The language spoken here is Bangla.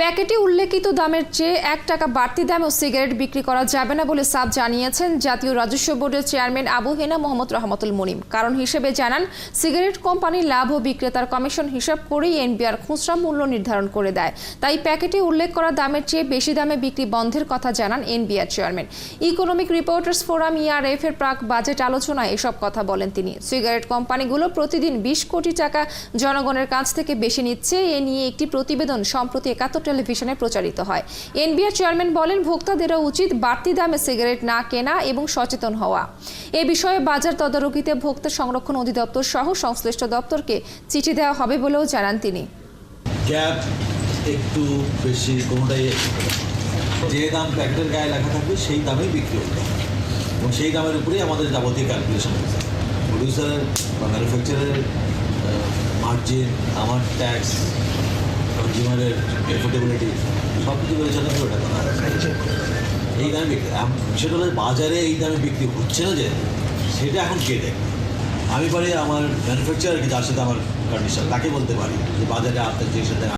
প্যাকেটে উল্লেখিত দামের চেয়ে এক টাকা বাড়তি দামেও সিগারেট বিক্রি করা যাবে না বলে সাব জানিয়েছেন জাতীয় রাজস্ব বোর্ডের চেয়ারম্যান আবু হেনা মোহাম্মদ রহমতুল মনিম। কারণ হিসেবে জানান, সিগারেট কোম্পানির লাভ ও বিক্রেতার কমিশন হিসাব করেই এনবিআর খুচরা মূল্য নির্ধারণ করে দেয়। তাই প্যাকেটে উল্লেখ করা দামের চেয়ে বেশি দামে বিক্রি বন্ধের কথা জানান NBR chairman. Economic reporters forum ERF এর প্রাক বাজেট আলোচনায় এসব কথা বলেন তিনি। সিগারেট কোম্পানিগুলো প্রতিদিন বিশ কোটি টাকা জনগণের কাছ থেকে বেশি নিচ্ছে। এ নিয়ে একটি প্রতিবেদন সম্প্রতি একাত্তর টেলিভিশনে প্রচারিত হয়। এনবিআর চেয়ারম্যান বলেন, ভোক্তাদেরও উচিত বাড়তি দামে সিগারেট না কেনা এবং সচেতন হওয়া। এ বিষয়ে বাজার তদারকিতে ভোক্তা সংরক্ষণ অধিদপ্তর সহ সংশ্লিষ্ট দপ্তরকে চিঠি দেওয়া হবে বলেও জানান তিনি। একটু বেশি কোনোটাই যে দাম প্যাকেটের গায়ে লেখা থাকবে, সেই দামেই বিক্রি হবে। এবং সেই দামের উপরেই আমাদের যাবতীয় ক্যালকুলেশন প্রডিউসারের বা ম্যানুফ্যাকচারের মার্জিন আমার ট্যাক্স কনজিউমারের এফোর্ডেবিলিটি সব কিছু বিবেচনা করে হয়। এই দামে বিক্রি সেটা বাজারে এই দামে বিক্রি হচ্ছে না যে, সেটা এখন কে দেখবে আমি পারি আমার ম্যানুফ্যাকচার যার সাথে আমার কন্ডিশন তাকে বলতে পারি যে বাজারে আপনার যে সাথে